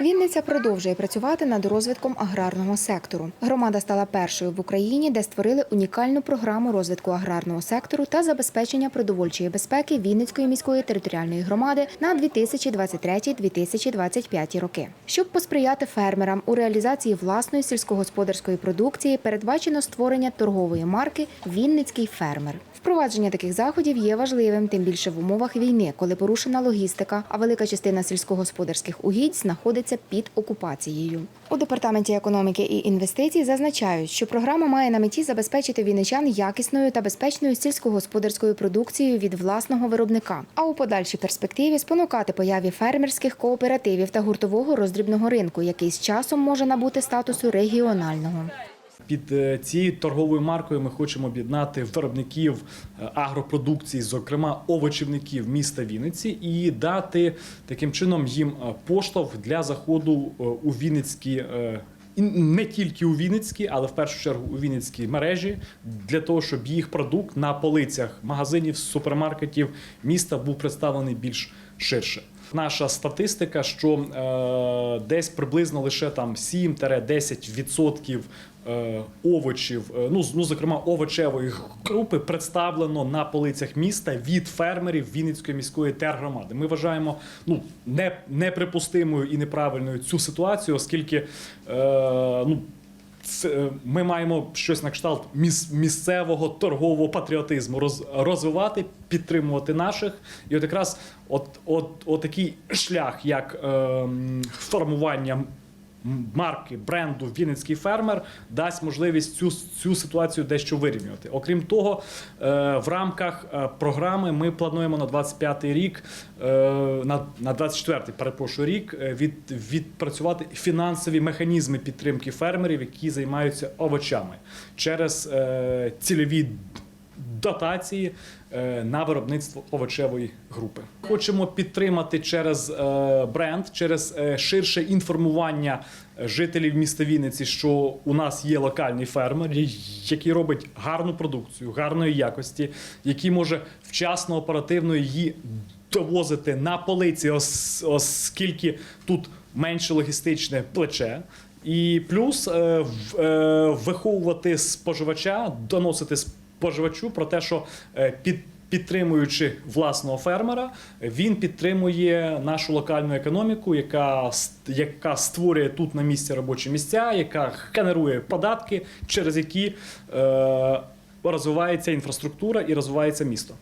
Вінниця продовжує працювати над розвитком аграрного сектору. Громада стала першою в Україні, де створили унікальну програму розвитку аграрного сектору та забезпечення продовольчої безпеки Вінницької міської територіальної громади на 2023-2025 роки. Щоб посприяти фермерам у реалізації власної сільськогосподарської продукції, передбачено створення торгової марки Вінницький фермер. Впровадження таких заходів є важливим, тим більше в умовах війни, коли порушена логістика, а велика частина сільськогосподарських угідь знаходиться під окупацією. У департаменті економіки і інвестицій зазначають, що програма має на меті забезпечити вінничан якісною та безпечною сільськогосподарською продукцією від власного виробника, а у подальшій перспективі спонукати появі фермерських кооперативів та гуртового роздрібного ринку, який з часом може набути статусу регіонального. Під е, цією торговою маркою ми хочемо об'єднати виробників е, агропродукції, зокрема овочівників міста Вінниці, і дати таким чином їм е, поштовх для заходу у Вінницькі. і не тільки у Вінницькі, але в першу чергу у Вінницькій мережі для того, щоб їх продукт на полицях магазинів, супермаркетів міста був представлений більш ширше. Наша статистика, що е, десь приблизно лише там 7-10% е, овочів, е, ну, ну зокрема овочевої групи, представлено на полицях міста від фермерів Вінницької міської тергромади. Ми вважаємо ну не, неприпустимою і неправильною цю ситуацію, оскільки е, ну. Е, ми маємо щось на кшталт міс- місцевого торгового патріотизму роз, розвивати, підтримувати наших. І от якраз от, от, от такий шлях, як е, формування марки бренду Вінницький фермер дасть можливість цю, цю ситуацію дещо вирівнювати. Окрім того, е, в рамках е, програми ми плануємо на 25 рік, е, на, на 24-й, перепрошую рік, від, відпрацювати фінансові механізми підтримки фермерів, які займаються овочами через цільові дотації е, на виробництво овочевої групи. Хочемо підтримати через е, бренд, через е, ширше інформування жителів міста Вінниці, що у нас є локальний фермер, який робить гарну продукцію, гарної якості, який може вчасно оперативно її довозити на полиці, ос- оскільки тут менше логістичне плече. І плюс в- виховувати споживача, доносити споживачу про те, що е, під. Підтримуючи власного фермера, він підтримує нашу локальну економіку, яка, яка створює тут на місці робочі місця, яка генерує податки, через які е, розвивається інфраструктура і розвивається місто.